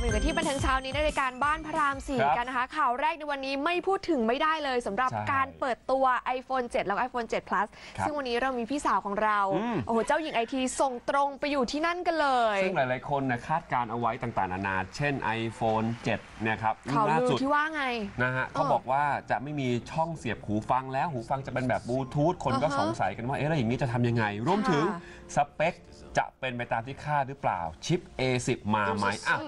มาอยู่กันที่บันเทิงเช้านี้ในรายการบ้านพระรามสี่ครับกันนะคะ ข่าวแรกในวันนี้ไม่พูดถึงไม่ได้เลยสำหรับใช่การเปิดตัว iPhone 7 แล้วก็ iPhone 7 Plus ครับซึ่งวันนี้เรามีพี่สาวของเราอืมโอ้โหเจ้าหญิงไอทีส่งตรงไปอยู่ที่นั่นกันเลย ซึ่งหลายๆคนนะคาดการณ์เอาไว้ต่างๆนานา เช่น iPhone 7เนี่ยครับข่าวล่าลือสุดที่ว่าไงนะฮะเขาบอกว่าจะไม่มีช่องเสียบหูฟังแล้วหูฟังจะเป็นแบบบลูทูธคนก็อ่าฮะสงสัยกันว่าเอ๊ะแล้วอย่างนี้จะทำยังไงรวมถึงค่ะสเปคจะเป็นไปตามที่คาดหรือเปล่าชิป A10 มาไหมอะ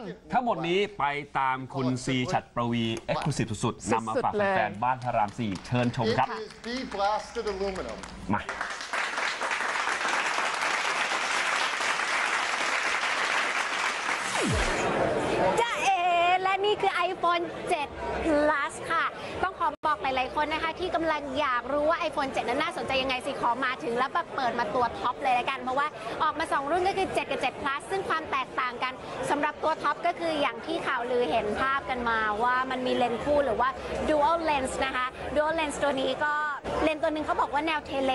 ทั้งหมดนี้ไปตามคุณซีฉัดประวีเอ็กซ์คลูซีฟสุดๆนำมาฝากสุดๆเลยแฟนๆบ้านพระราม4เชิญชม It ครับ is de-blasted aluminum. มา จ้าเอและนี่คือ iPhone 7 Plus ค่ะ ต้องขอ บอกหลาย ๆ คนนะคะ ที่กำลังอยากรู้ว่า iPhone 7 นั้นน่าสนใจยังไงสิขอมาถึงแล้วแบบเปิดมาตัวท็อปเลยละกัน เพราะว่าออกมา 2 รุ่นก็คือ 7 กับ 7 Plus ซึ่งความแตกต่างกันสำหรับตัวท็อปก็คืออย่างที่ข่าวลือเห็นภาพกันมาว่ามันมีเลนส์คู่หรือว่า dual lens นะคะ dual lens ตัวนี้ก็ เลนส์ตัวหนึ่งเขาบอกว่าแนวเทเล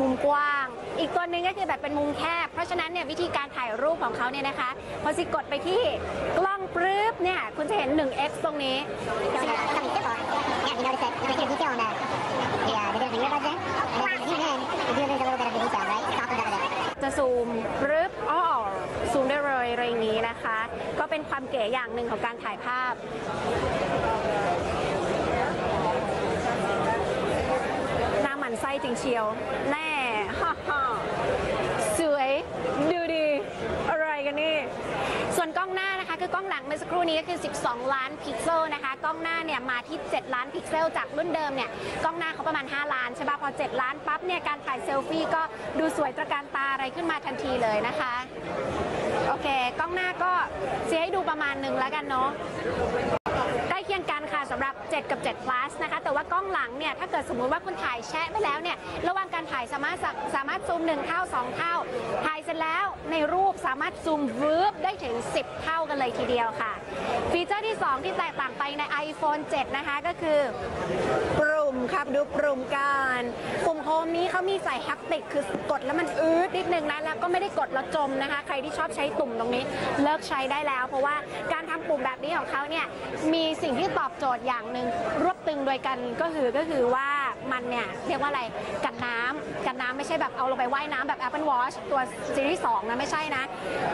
มุมกว้าง อีกตัวหนึ่งก็คือแบบเป็นมุมแคบ เพราะฉะนั้นเนี่ยวิธีการถ่ายรูปของเขาเนี่ยนะคะ พอสิกดไปที่กล้องปรึ๊บเนี่ยคุณจะเห็น 1x ตรงนี้ จะซูมปรึ๊บอ้อซูมได้เลยอะไรอย่างนี้นะคะ ก็เป็นความเก๋อย่างหนึ่งของการถ่ายภาพ นไส้จริงเชียว แน่ฮ่าฮ่าสวยดูดีอะไรกันนี่ ส่วนกล้องหน้านะคะคือกล้องหลังเมื่อสักครู่นี้ก็คือ 12 ล้านพิกเซลนะคะ กล้องหน้าเนี่ยมาที่ 7 ล้านพิกเซล จากรุ่นเดิมเนี่ยกล้องหน้าเขาประมาณ 5 ล้านใช่ป่ะพอ 7 ล้านปั๊บเนี่ยการถ่ายเซลฟี่ก็ดูสวยตระการตาอะไรขึ้นมาทันทีเลยนะคะโอเค กล้องหน้าก็เสียให้ดูประมาณหนึ่งแล้วกันเนาะ เคียงกันค่ะสำหรับ 7 กับ 7 plus นะคะแต่ว่ากล้องหลังเนี่ยถ้าเกิดสมมุติว่าคุณถ่ายแชะไปแล้วเนี่ยระหว่างการถ่ายสามารถสามารถซูม1เท่า 2 เท่า ถ่ายเสร็จแล้วในรูปสามารถซูมวืบได้ถึง 10 เท่ากันเลยทีเดียวค่ะ ฟีเจอร์ที่ 2 ที่แตกต่างไปใน iPhone 7 นะคะก็คือ ครับดูปุ่มกันปุ่มโฮมนี้เขามีใส่แฮปติกคือกดแล้วมันอืดนิดนึงนะแล้วก็ไม่ได้กดแล้วจมนะคะ ใครที่ชอบใช้ตุ่มตรงนี้ เลิกใช้ได้แล้ว เพราะว่าการทำปุ่มแบบนี้ของเขาเนี่ยมีสิ่งที่ตอบโจทย์อย่างหนึ่งรวบตึงโดยกันก็คือก็คือว่า มันเนี่ยเรียกว่าอะไรกันน้ำกันน้ำไม่ใช่แบบเอาลงไปว่ายน้ำแบบ Apple Watch ตัวซีรีส์2นะไม่ใช่นะ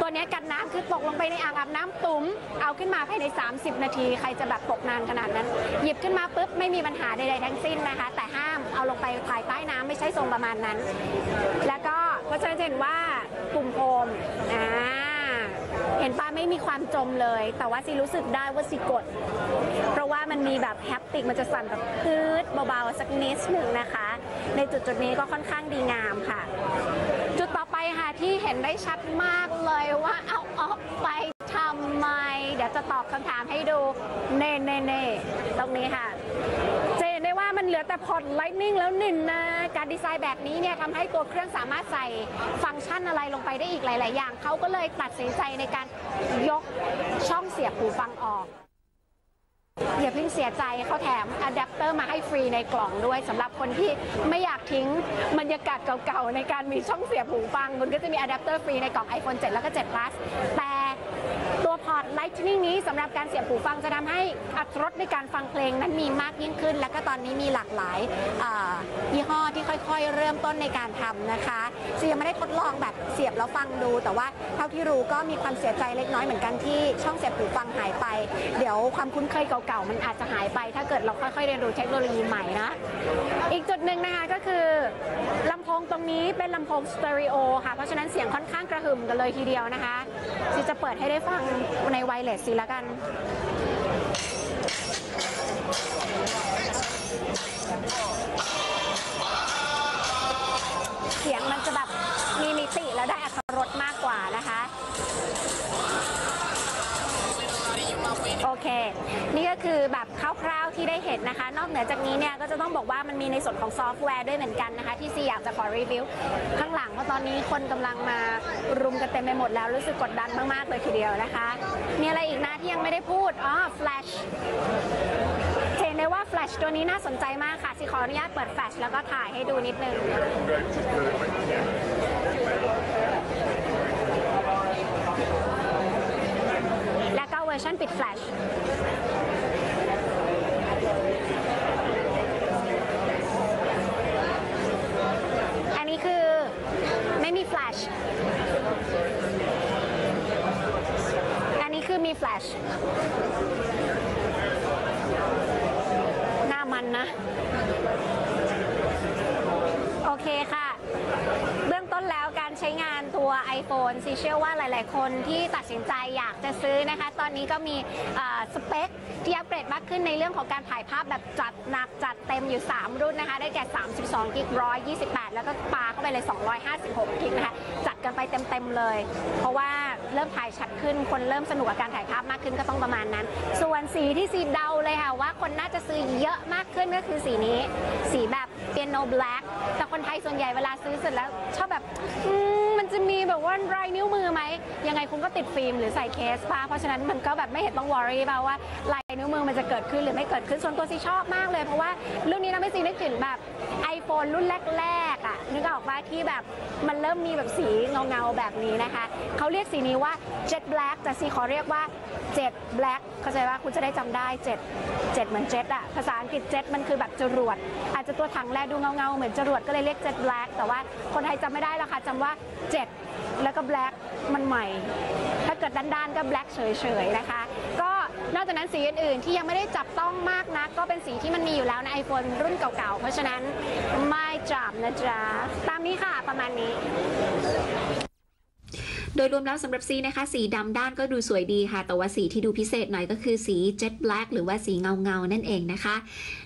ตัวนี้กันน้ำคือตกลงไปในอ่างอาบน้ำตุ่มเอาขึ้นมาภายใน 30 นาที ใครจะแบบตกนานขนาดนั้น หยิบขึ้นมาปุ๊บไม่มีปัญหาใดๆทั้งสิ้นนะคะ แต่ห้ามเอาลงไปถ่ายใต้น้ำไม่ใช่ทรงประมาณนั้น แล้วก็ก็จะเห็นว่าปุ่มโฮมอ่า ไม่มีความจมเลย แต่ว่าซีรู้สึกได้ว่าซีกด เพราะว่ามันมีแบบแฮปติกมันจะสั่นแบบพืดเบาๆสักนิดหนึ่งนะคะ ในจุดจุดนี้ก็ค่อนข้างดีงามค่ะ จุดต่อไปค่ะที่เห็นได้ชัดมากเลยว่าเอาออกไปทำไม เดี๋ยวจะตอบคำถามให้ดู เน่เน่เน่ตรงนี้ค่ะจะเห็นได้ว่ามันเหลือแต่พอร์ต Lightning แล้วหนึ่งนะ การดีไซน์แบบนี้เนี่ยทำให้ตัวเครื่องสามารถใส่ฟังก์ชันอะไรลงไปได้อีกหลาย ๆ อย่าง เขาก็เลยตัดสินใจในการ ยกช่องเสียบหูฟังออกอย่าเพิ่งเสียใจเขาแถมอะแดปเตอร์มาให้ฟรีในกล่องด้วยสำหรับคนที่ไม่อยากทิ้งบรรยากาศเก่าๆ ในการมีช่องเสียบหูฟัง คุณก็จะมีอะแดปเตอร์ฟรีในกล่อง iPhone 7 แล้วก็7 plus ต อร์ต Lightning นี้สำหรับการเสียบหูฟังจะทำให้อัตรสในการฟังเพลงนั้นมีมากยิ่งขึ้น แล้วก็ตอนนี้มีหลากหลายยี่ห้อที่ค่อยๆ เริ่มต้นในการทำนะคะซียังไม่ได้ทดลองแบบเสียบแล้วฟังดู แต่ว่าเท่าที่รู้ก็มีความเสียใจเล็กน้อยเหมือนกันที่ช่องเสียบหูฟังหายไป เดี๋ยวความคุ้นเคยเก่าๆ มันอาจจะหายไป ถ้าเกิดเราค่อยๆเรียนรู้เทคโนโลยีใหม่นะ อีกจุดหนึ่งนะคะก็คือลำ พงตรงนี้เป็นลำโพงสเตอริโอค่ะ เพราะฉะนั้นเสียงค่อนข้างกระหึ่มกันเลยทีเดียวนะคะซีจะเปิดให้ได้ฟังในไวเลสซีละกันเสียงมันจะแบบมีมิติและได้อรรถรสมาก โอเค นี่ก็คือแบบคร่าวๆที่ได้เห็นนะคะ นอกเหนือจากนี้เนี่ยก็จะต้องบอกว่ามันมีในส่วนของซอฟต์แวร์ด้วยเหมือนกันนะคะที่ซีอยากจะขอรีวิวข้างหลังเพราะตอนนี้คนกำลังมารุมกันเต็มไปหมดแล้วรู้สึกกดดันมากๆเลยทีเดียวนะคะ มีอะไรอีกนะที่ยังไม่ได้พูดอ๋อ Flash เห็นได้ว่า Flash ตัวนี้น่าสนใจมากค่ะซีขออนุญาตเปิด Flash แล้วก็ถ่ายให้ดูนิดนึง และก็เวอร์ ร์ ชันปิดแฟลชอันนี้คือไม่มีแฟลชอันนี้คือมีแฟลชหน้ามันนะ โอเคค่ะ เบื้องต้นแล้วก ใช้งานตัว iPhone ซีเชื่อว่าหลาย ๆ คนที่ตัดสินใจอยากจะซื้อนะคะ ตอนนี้ก็มีสเปคที่อัปเกรดมากขึ้นในเรื่องของการถ่ายภาพแบบจัดหนักจัดเต็มอยู่ 3 รุ่นนะคะ ได้แก่ 32กิก128 แล้วก็ปาเข้าไปเลย 256กิกนะคะ จัดกันไปเต็ม ๆ เลย เพราะว่าเริ่มถ่ายชัดขึ้น คนเริ่มสนุกกับการถ่ายภาพมากขึ้นก็ต้องประมาณนั้น ส่วนสีที่สีเดาเลยค่ะว่าคนน่าจะซื้อเยอะมากขึ้นก็คือสีนี้ สีแบบ เปียโนแบล็กแต่คนไทยส่วนใหญ่เวลาซื้อเสร็จแล้วชอบแบบอืมมันจะมีแบบว่าลายนิ้วมือไหม ยังไงคุณก็ติดฟิล์มหรือใส่เคสป่ะเพราะฉะนั้นมันก็แบบไม่เห็นต้องวอรี่ป่ะว่าลายนิ้วมือมันจะเกิดขึ้นหรือไม่เกิดขึ้นส่วนตัวซีชอบมากเลยเพราะว่ารุ่นนี้นะไม่ซีนึกถึงแบบ iPhone รุ่นแรกๆอะนึกออกว่าที่แบบมันเริ่มมีแบบสีเงาๆแบบนี้นะคะเขาเรียกสีนี้ว่า Jet Black แต่ซีขอเรียกว่า Jet Black เข้าใจว่าคุณจะได้จำได้7 7เหมือน Jet อะภาษาอังกฤษ Jet มันคือแบบจรวด อาจจะตัวถังแลดูเงาๆเหมือนจรวดก็เลยเรียก Jet Black แต่ว่าคนไทยจำไม่ได้ล้วค่ะจำว่า7แล้วก็ Black มันใหม่ ถ้าเกิดด้านๆก็ Black เฉยๆนะคะ ก็นอกจากนั้นสีอื่นๆที่ยังไม่ได้จับต้องมากนัก ก็เป็นสีที่มันมีอยู่แล้วใน iPhone รุ่นเก่าๆ เพราะฉะนั้นไม่จับนะจ๊ะ ตามนี้ค่ะประมาณนี้ โดยรวมแล้วสำหรับซีนะคะ สีดำด้านก็ดูสวยดีค่ะ แต่ว่าสีที่ดูพิเศษหน่อยก็คือสี Jet Black หรือว่าสีเงาเงานั่นเองนะคะ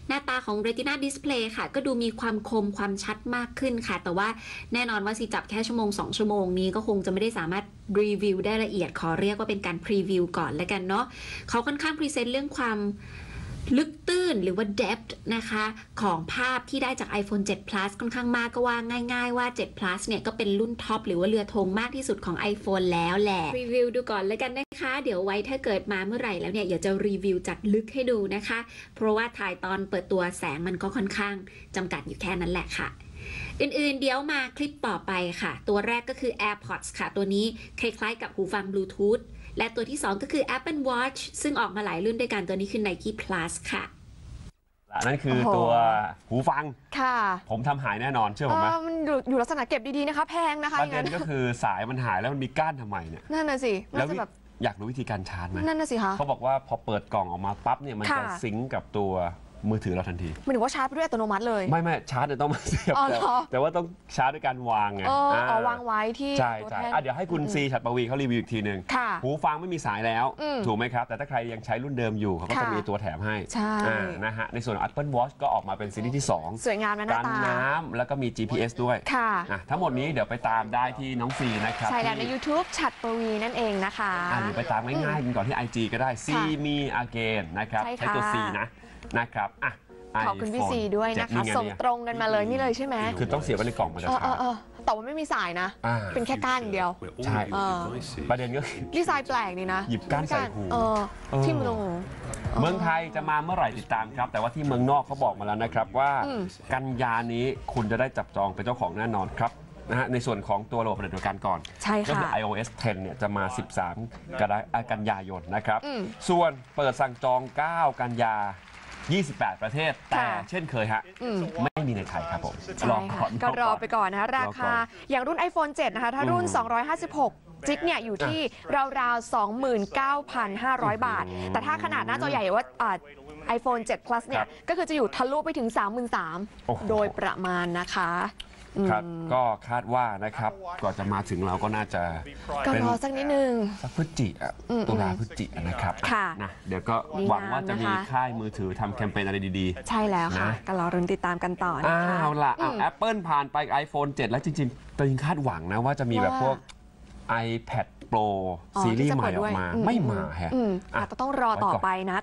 หน้าตาของ Retina Display ค่ะ ก็ดูมีความคมความชัดมากขึ้นค่ะ แต่ว่าแน่นอนว่าซีจับแค่ชั่วโมง 2 ชั่วโมงนี้ก็คงจะไม่ได้สามารถรีวิวได้ละเอียดขอเรียกว่าเป็นการพรีวิวก่อนแล้วกันเนาะเขาค่อนข้างพรีเซนต์เรื่องความ ลึกตื้นหรือว่า depth นะคะ ของภาพที่ได้จาก iPhone 7 Plus ค่อนข้างมากก็ว่าง่ายๆว่า 7 Plus เนี่ย ก็เป็นรุ่นท็อปหรือว่าเรือธงมากที่สุดของ iPhone แล้วแหละ รีวิวดูก่อนแล้วกันนะคะ เดี๋ยวไว้ถ้าเกิดมาเมื่อไหร่แล้วเนี่ยเดี๋ยวจะรีวิวจัดลึกให้ดูนะคะ เพราะว่าถ่ายตอนเปิดตัวแสงมันก็ค่อนข้างจำกัดอยู่แค่นั้นแหละค่ะ อื่นๆ เดี๋ยวมาคลิปต่อไปค่ะ ตัวแรกก็คือ AirPods ค่ะ ตัวนี้คล้ายๆกับหูฟังบลูทูธและตัวที่ 2 ก็คือ Apple Watch ซึ่งออกมาหลายรุ่นด้วยกันตัวนี้คือ Nike Plus ค่ะนั่นคือโอ้โหตัวหูฟัง ค่ะ ผมทำหายแน่นอนเชื่อเอผมไหมอมันอยู่อยู่ลักษณะเก็บดีๆนะคะ แพงนะคะปอระย่างเด็นั้นนก็คือสายมันหายแล้วมันมีก้านทำไมเนี่ย นั่นน่ะสิแล้น่าวจะแบบอยากรู้วิธีการชาร์จไหมนั่นน่ะสิคะเขาบอกว่าพอเปิดกล่องออกมาปั๊บเนี่ยมันจะค่ะซิงก์กับตัว มือถือเราทันที หมันถึงว่าชาร์จไปด้วยอัตโนมัติเลย ไม่ไม่ชาร์จเนี่ยต้องมาเสียบอ๋อแต่เหรอแต่ว่าต้องชาร์จด้วยการวางไงเออเอาอ่วางไว้ที่ใช่ตัวใช่แท่น อะเดี๋ยวให้คุณซีฉัดปวีเขารีวิวอีกทีหนึ่งค่ะหูฟังไม่มีสายแล้ว อืมถูกไหมครับ แต่ถ้าใครยังใช้รุ่นเดิมอยู่เขาก็จะค่ะมีตัวแถมให้ใช่ อ่านะฮะในส่วนของ Apple Watch ก็ออกมาเป็นซีรีส์ที่2สวยงามนะหน้ากันตา น้ำแล้วก็มี GPS ด้วยค่ะ อะทั้งหมดนี้เดี๋ยวไปตามได้ที่น้องซีนะครับใช่แล้วใน ที่ YouTube ฉัดปวีนั่นเองนะคะ อะหรือไปตามง่ายๆกันก่อนที่ IG ก็ได้ See Me Again นะครับใช่ใช้ตัวค่ะ C นะ นะครับอะ ขอบคุณพี่ iPhone ซีด้วยนะเจ็คะไส่งตรงกันมาเลยนี่เลยใช่ไหมคือต้องเสียบไว้ในกล่องมันจะเออชาเออร์จเออแต่ว่าไม่มีสายนะ อ่า เป็นแค่ก้านอย่างเดียว ใช่ เออ ประเด็นก็คือ ดีไซน์แปลกนี่นะหยิบก้านใส่หูเออเออที่มันโอ้โหเมืองไทยจะมาเมื่อไหร่ติดตามครับ แต่ว่าที่เมืองนอกเขาบอกมาแล้วนะครับว่าอืม กันยานี้คุณจะได้จับจองเป็นเจ้าของแน่นอนครับนะฮะในส่วนของตัวระบบปฏิบัติการก่อน ใช่ก็ค่ะ คือ iOS 10 เนี่ยจะมา 13 กันยาอ่ากันยายนนะครับ อืม ส่วนเปิดสั่งจอง 9 กันยา 28 ประเทศ แต่ค่ะเช่นเคยฮะอืมไม่มีในไทยครับผมใช่รอก่ค่ะอนก็รอก่นไปก่อนนะคะรารอก่คาอนอย่างรุ่น iPhone 7 นะคะ ถ้ารุ่นอืม256จิกเนี่ยอยู่ที่ราวๆ 29,500 บาท แต่ถ้าขนาดหน้าจอใหญ่ว่าอ่า iPhone 7 Plus เนี่ครัยบก็คือจะอยู่ทะลุไปถึงโอ้โห33,000โดยประมาณนะคะอืม ครับก็คาดว่านะครับก่อนจะมาถึงเราก็น่าจะก็เป็นรอสักนิดนึงสักพฤศจิอะอืมตุลาพฤศจิอะนะครับค่ะนะเดี๋ยวก็ดีหวังว่าจะมีงามนะคะค่ายมือถือทำแคมเปญอะไรดีใช่แล้วค่ะนะก็รอรุนติดตามกันต่อๆนะคะอ้าวล่ะเอามแอปเปิลผ่านไป iPhone 7 แล้วจริงๆตัวเองคาดหวังนะว่าจะมีแบบว่าพวก iPad Pro อ๋อซีรีที่ส์จะใหม่เปิดอด้อวยกมาอืไม่มาฮะอืมอะอะก็ต้องรอต่อไปนะ